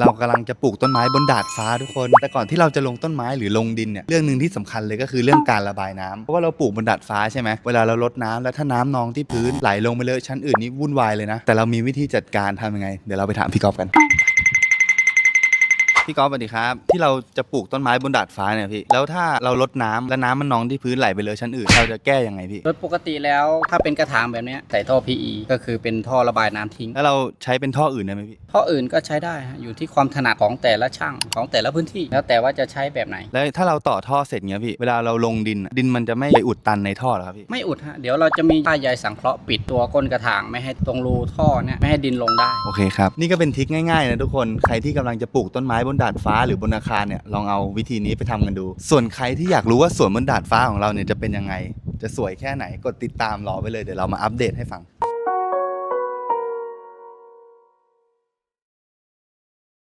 เรากำลังจะปลูกต้นไม้บนดาดฟ้าทุกคน แต่ก่อนที่เราจะลงต้นไม้หรือลงดินเนี่ย เรื่องหนึ่งที่สำคัญเลยก็คือเรื่องการระบายน้ำเพราะว่าเราปลูกบนดาดฟ้าใช่ไหม เวลาเราลดน้ำแล้วถ้าน้ำนองที่พื้นไหลลงไปเลยชั้นอื่นนี่วุ่นวายเลยนะ แต่เรามีวิธีจัดการทำยังไง เดี๋ยวเราไปถามพี่กอฟกัน พี่กอฟสวัสดีครับ ที่เราจะปลูกต้นไม้บนดาดฟ้าเนี่ยพี่ แล้วถ้าเราลดน้ำแล้วน้ำมันนองที่พื้นไหลไปเลยชั้นอื่น เราจะแก้ยังไงพี่ โดยปกติแล้วถ้าเป็นกระถางแบบเนี้ยใส่ท่อ PE ก็คือเป็นท่อระบายน้ำทิ้ง แล้วเราใช้เป็นท่ออื่นได้ไหมพี่ ท่ออื่นก็ใช้ได้ฮะอยู่ที่ความถนัดของแต่ละช่างของแต่ละพื้นที่ แล้วแต่ว่าจะใช้แบบไหน แล้วถ้าเราต่อท่อเสร็จเงี้ยพี่ เวลาเราลงดินอะดินมันจะไม่ไปอุดตันในท่อเหรอครับพี่ ไม่อุดฮะเดี๋ยวเราจะมีผ้าใยสังเคราะห์ปิดตัวก้นกระถางไม่ให้ตรงรูท่อเนี่ยไม่ให้ดินลงได้ โอเคครับ นี่ก็เป็นทริคง่ายๆนะทุกคน ใครที่กำลังจะปลูกต้นไม้บนดาดฟ้าหรือบนอาคารเนี่ยลองเอาวิธีนี้ไปทำกันดู ส่วนใครที่อยากรู้ว่าสวนบนดาดฟ้าของเราเนี่ยจะเป็นยังไง จะสวยแค่ไหนกดติดตามรอไว้เลยเดี๋ยวเรามาอัปเดตให้ฟัง